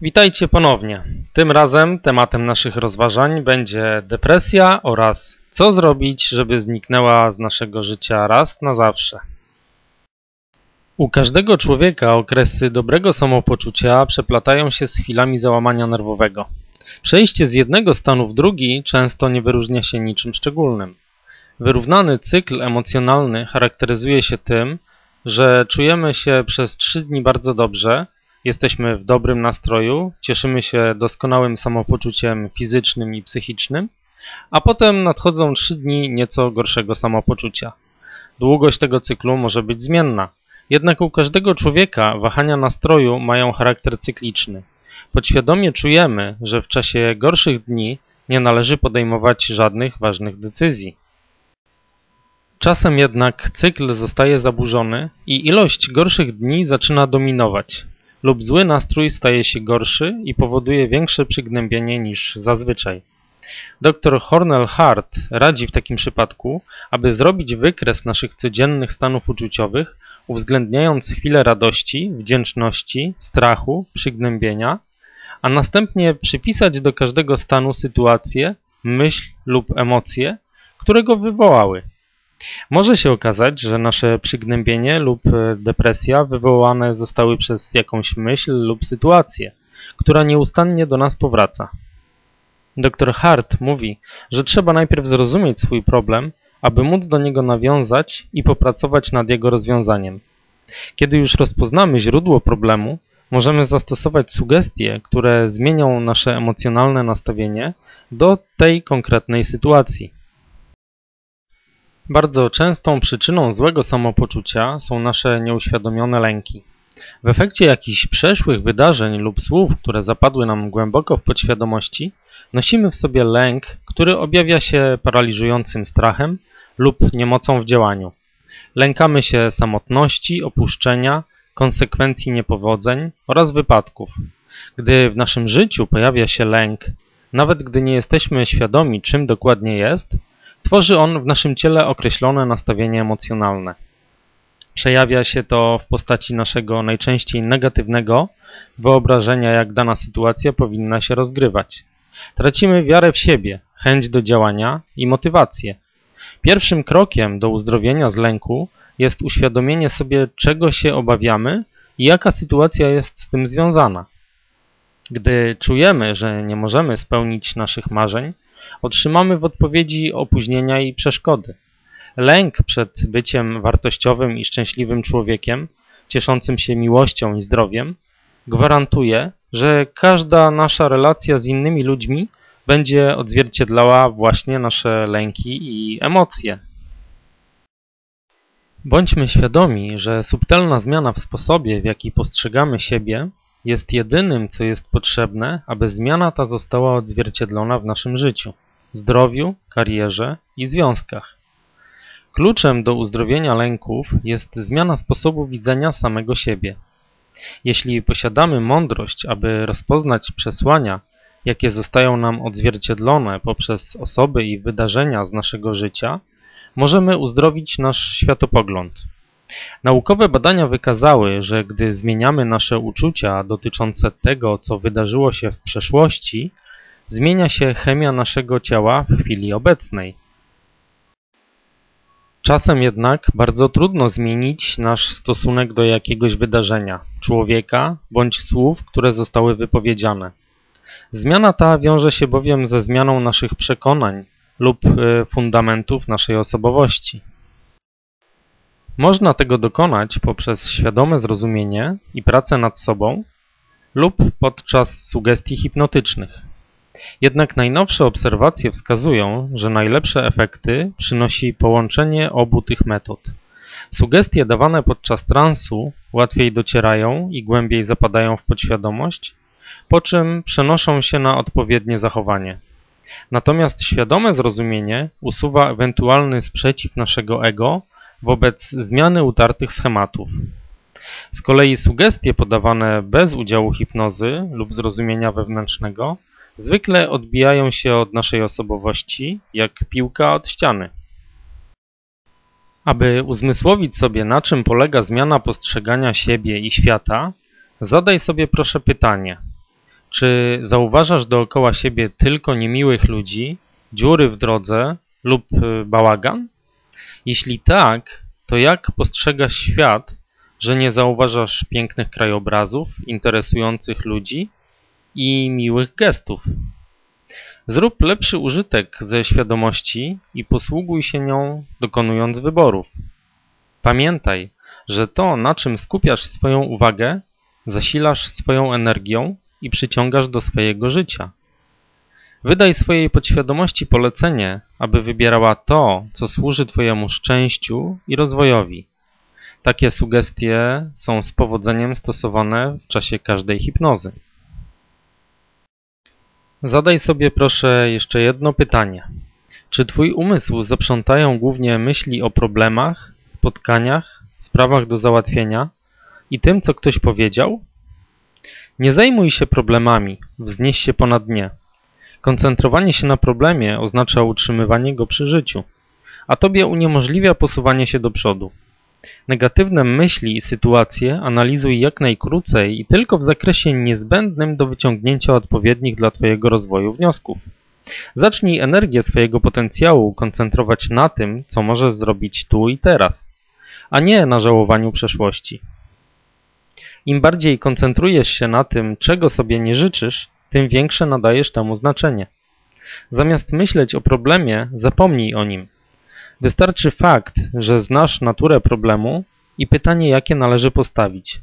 Witajcie ponownie. Tym razem tematem naszych rozważań będzie depresja oraz co zrobić, żeby zniknęła z naszego życia raz na zawsze. U każdego człowieka okresy dobrego samopoczucia przeplatają się z chwilami załamania nerwowego. Przejście z jednego stanu w drugi często nie wyróżnia się niczym szczególnym. Wyrównany cykl emocjonalny charakteryzuje się tym, że czujemy się przez trzy dni bardzo dobrze, jesteśmy w dobrym nastroju, cieszymy się doskonałym samopoczuciem fizycznym i psychicznym, a potem nadchodzą trzy dni nieco gorszego samopoczucia. Długość tego cyklu może być zmienna, jednak u każdego człowieka wahania nastroju mają charakter cykliczny. Podświadomie czujemy, że w czasie gorszych dni nie należy podejmować żadnych ważnych decyzji. Czasem jednak cykl zostaje zaburzony i ilość gorszych dni zaczyna dominować lub zły nastrój staje się gorszy i powoduje większe przygnębienie niż zazwyczaj. Dr Hornell Hart radzi w takim przypadku, aby zrobić wykres naszych codziennych stanów uczuciowych, uwzględniając chwilę radości, wdzięczności, strachu, przygnębienia, a następnie przypisać do każdego stanu sytuację, myśl lub emocje, które go wywołały. Może się okazać, że nasze przygnębienie lub e, depresja wywołane zostały przez jakąś myśl lub sytuację, która nieustannie do nas powraca. Dr Hart mówi, że trzeba najpierw zrozumieć swój problem, aby móc do niego nawiązać i popracować nad jego rozwiązaniem. Kiedy już rozpoznamy źródło problemu, możemy zastosować sugestie, które zmienią nasze emocjonalne nastawienie do tej konkretnej sytuacji. Bardzo częstą przyczyną złego samopoczucia są nasze nieuświadomione lęki. W efekcie jakichś przeszłych wydarzeń lub słów, które zapadły nam głęboko w podświadomości, nosimy w sobie lęk, który objawia się paraliżującym strachem lub niemocą w działaniu. Lękamy się samotności, opuszczenia, konsekwencji niepowodzeń oraz wypadków. Gdy w naszym życiu pojawia się lęk, nawet gdy nie jesteśmy świadomi, czym dokładnie jest, Tworzy on w naszym ciele określone nastawienie emocjonalne. Przejawia się to w postaci naszego najczęściej negatywnego wyobrażenia, jak dana sytuacja powinna się rozgrywać. Tracimy wiarę w siebie, chęć do działania i motywację. Pierwszym krokiem do uzdrowienia z lęku jest uświadomienie sobie, czego się obawiamy i jaka sytuacja jest z tym związana. Gdy czujemy, że nie możemy spełnić naszych marzeń, otrzymamy w odpowiedzi opóźnienia i przeszkody. Lęk przed byciem wartościowym i szczęśliwym człowiekiem, cieszącym się miłością i zdrowiem, gwarantuje, że każda nasza relacja z innymi ludźmi będzie odzwierciedlała właśnie nasze lęki i emocje. Bądźmy świadomi, że subtelna zmiana w sposobie, w jaki postrzegamy siebie, jest jedynym, co jest potrzebne, aby zmiana ta została odzwierciedlona w naszym życiu zdrowiu, karierze i związkach. Kluczem do uzdrowienia lęków jest zmiana sposobu widzenia samego siebie. Jeśli posiadamy mądrość, aby rozpoznać przesłania, jakie zostają nam odzwierciedlone poprzez osoby i wydarzenia z naszego życia, możemy uzdrowić nasz światopogląd. Naukowe badania wykazały, że gdy zmieniamy nasze uczucia dotyczące tego, co wydarzyło się w przeszłości, Zmienia się chemia naszego ciała w chwili obecnej. Czasem jednak bardzo trudno zmienić nasz stosunek do jakiegoś wydarzenia, człowieka bądź słów, które zostały wypowiedziane. Zmiana ta wiąże się bowiem ze zmianą naszych przekonań lub e, fundamentów naszej osobowości. Można tego dokonać poprzez świadome zrozumienie i pracę nad sobą lub podczas sugestii hipnotycznych. Jednak najnowsze obserwacje wskazują, że najlepsze efekty przynosi połączenie obu tych metod. Sugestie dawane podczas transu łatwiej docierają i głębiej zapadają w podświadomość, po czym przenoszą się na odpowiednie zachowanie. Natomiast świadome zrozumienie usuwa ewentualny sprzeciw naszego ego wobec zmiany utartych schematów. Z kolei sugestie podawane bez udziału hipnozy lub zrozumienia wewnętrznego zwykle odbijają się od naszej osobowości, jak piłka od ściany. Aby uzmysłowić sobie, na czym polega zmiana postrzegania siebie i świata, zadaj sobie proszę pytanie. Czy zauważasz dookoła siebie tylko niemiłych ludzi, dziury w drodze lub bałagan? Jeśli tak, to jak postrzegasz świat, że nie zauważasz pięknych krajobrazów, interesujących ludzi i miłych gestów? Zrób lepszy użytek ze świadomości i posługuj się nią, dokonując wyborów. Pamiętaj, że to, na czym skupiasz swoją uwagę, zasilasz swoją energią i przyciągasz do swojego życia. Wydaj swojej podświadomości polecenie, aby wybierała to, co służy Twojemu szczęściu i rozwojowi. Takie sugestie są z powodzeniem stosowane w czasie każdej hipnozy. Zadaj sobie proszę jeszcze jedno pytanie. Czy Twój umysł zaprzątają głównie myśli o problemach, spotkaniach, sprawach do załatwienia i tym, co ktoś powiedział? Nie zajmuj się problemami, wznieś się ponad nie. Koncentrowanie się na problemie oznacza utrzymywanie go przy życiu, a tobie uniemożliwia posuwanie się do przodu. Negatywne myśli i sytuacje analizuj jak najkrócej i tylko w zakresie niezbędnym do wyciągnięcia odpowiednich dla Twojego rozwoju wniosków. Zacznij energię swojego potencjału koncentrować na tym, co możesz zrobić tu i teraz, a nie na żałowaniu przeszłości. Im bardziej koncentrujesz się na tym, czego sobie nie życzysz, tym większe nadajesz temu znaczenie. Zamiast myśleć o problemie, zapomnij o nim. Wystarczy fakt, że znasz naturę problemu i pytanie, jakie należy postawić.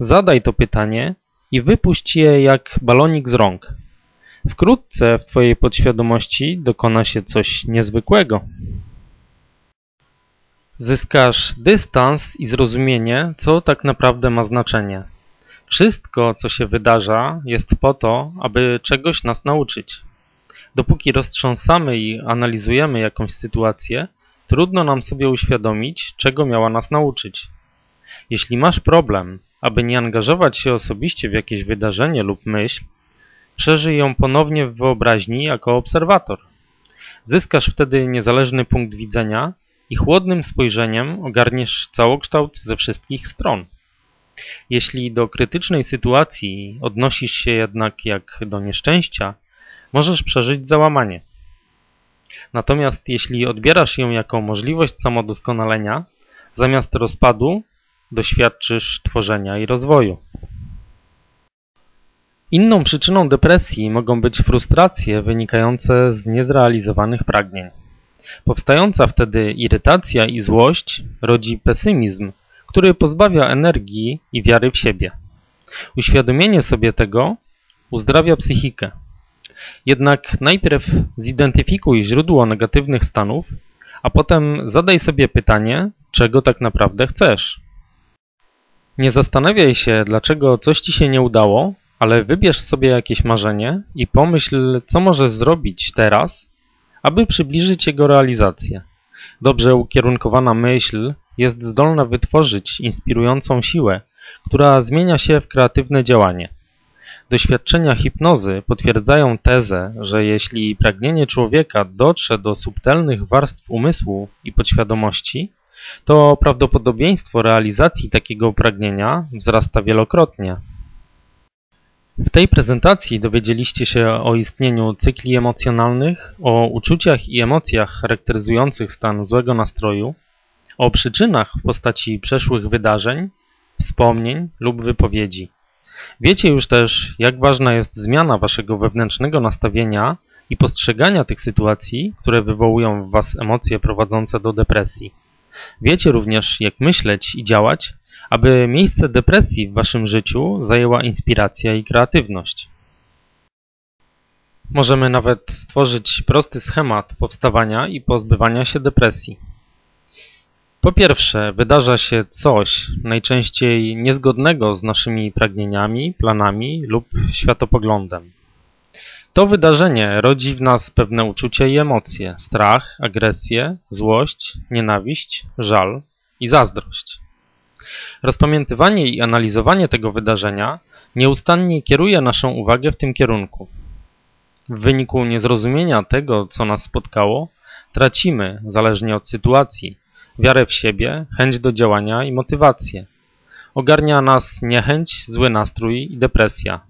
Zadaj to pytanie i wypuść je jak balonik z rąk. Wkrótce w Twojej podświadomości dokona się coś niezwykłego. Zyskasz dystans i zrozumienie, co tak naprawdę ma znaczenie. Wszystko, co się wydarza, jest po to, aby czegoś nas nauczyć. Dopóki roztrząsamy i analizujemy jakąś sytuację, trudno nam sobie uświadomić, czego miała nas nauczyć. Jeśli masz problem, aby nie angażować się osobiście w jakieś wydarzenie lub myśl, przeżyj ją ponownie w wyobraźni jako obserwator. Zyskasz wtedy niezależny punkt widzenia i chłodnym spojrzeniem ogarniesz całokształt ze wszystkich stron. Jeśli do krytycznej sytuacji odnosisz się jednak jak do nieszczęścia, możesz przeżyć załamanie. Natomiast jeśli odbierasz ją jako możliwość samodoskonalenia, zamiast rozpadu doświadczysz tworzenia i rozwoju. Inną przyczyną depresji mogą być frustracje wynikające z niezrealizowanych pragnień. Powstająca wtedy irytacja i złość rodzi pesymizm, który pozbawia energii i wiary w siebie. Uświadomienie sobie tego uzdrawia psychikę. Jednak najpierw zidentyfikuj źródło negatywnych stanów, a potem zadaj sobie pytanie, czego tak naprawdę chcesz. Nie zastanawiaj się, dlaczego coś ci się nie udało, ale wybierz sobie jakieś marzenie i pomyśl, co możesz zrobić teraz, aby przybliżyć jego realizację. Dobrze ukierunkowana myśl jest zdolna wytworzyć inspirującą siłę, która zmienia się w kreatywne działanie. Doświadczenia hipnozy potwierdzają tezę, że jeśli pragnienie człowieka dotrze do subtelnych warstw umysłu i podświadomości, to prawdopodobieństwo realizacji takiego pragnienia wzrasta wielokrotnie. W tej prezentacji dowiedzieliście się o istnieniu cykli emocjonalnych, o uczuciach i emocjach charakteryzujących stan złego nastroju, o przyczynach w postaci przeszłych wydarzeń, wspomnień lub wypowiedzi. Wiecie już też, jak ważna jest zmiana waszego wewnętrznego nastawienia i postrzegania tych sytuacji, które wywołują w was emocje prowadzące do depresji. Wiecie również, jak myśleć i działać, aby miejsce depresji w waszym życiu zajęła inspiracja i kreatywność. Możemy nawet stworzyć prosty schemat powstawania i pozbywania się depresji. Po pierwsze, wydarza się coś, najczęściej niezgodnego z naszymi pragnieniami, planami lub światopoglądem. To wydarzenie rodzi w nas pewne uczucia i emocje, strach, agresję, złość, nienawiść, żal i zazdrość. Rozpamiętywanie i analizowanie tego wydarzenia nieustannie kieruje naszą uwagę w tym kierunku. W wyniku niezrozumienia tego, co nas spotkało, tracimy, zależnie od sytuacji, wiarę w siebie, chęć do działania i motywację. Ogarnia nas niechęć, zły nastrój i depresja.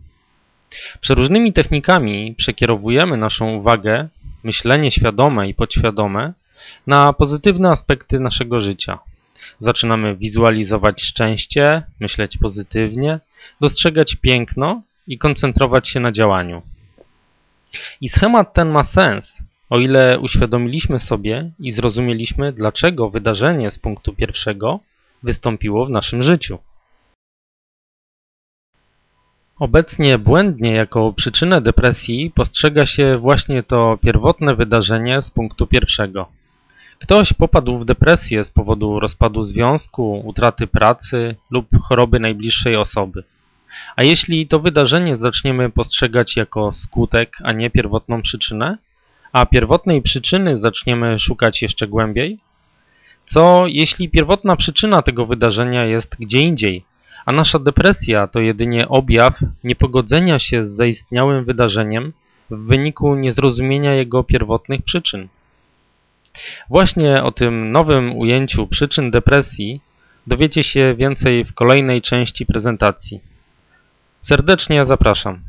Przeróżnymi technikami przekierowujemy naszą uwagę, myślenie świadome i podświadome, na pozytywne aspekty naszego życia. Zaczynamy wizualizować szczęście, myśleć pozytywnie, dostrzegać piękno i koncentrować się na działaniu. I schemat ten ma sens, o ile uświadomiliśmy sobie i zrozumieliśmy, dlaczego wydarzenie z punktu pierwszego wystąpiło w naszym życiu. Obecnie błędnie jako przyczynę depresji postrzega się właśnie to pierwotne wydarzenie z punktu pierwszego. Ktoś popadł w depresję z powodu rozpadu związku, utraty pracy lub choroby najbliższej osoby. A jeśli to wydarzenie zaczniemy postrzegać jako skutek, a nie pierwotną przyczynę, a pierwotnej przyczyny zaczniemy szukać jeszcze głębiej? Co jeśli pierwotna przyczyna tego wydarzenia jest gdzie indziej, a nasza depresja to jedynie objaw niepogodzenia się z zaistniałym wydarzeniem w wyniku niezrozumienia jego pierwotnych przyczyn? Właśnie o tym nowym ujęciu przyczyn depresji dowiecie się więcej w kolejnej części prezentacji. Serdecznie zapraszam.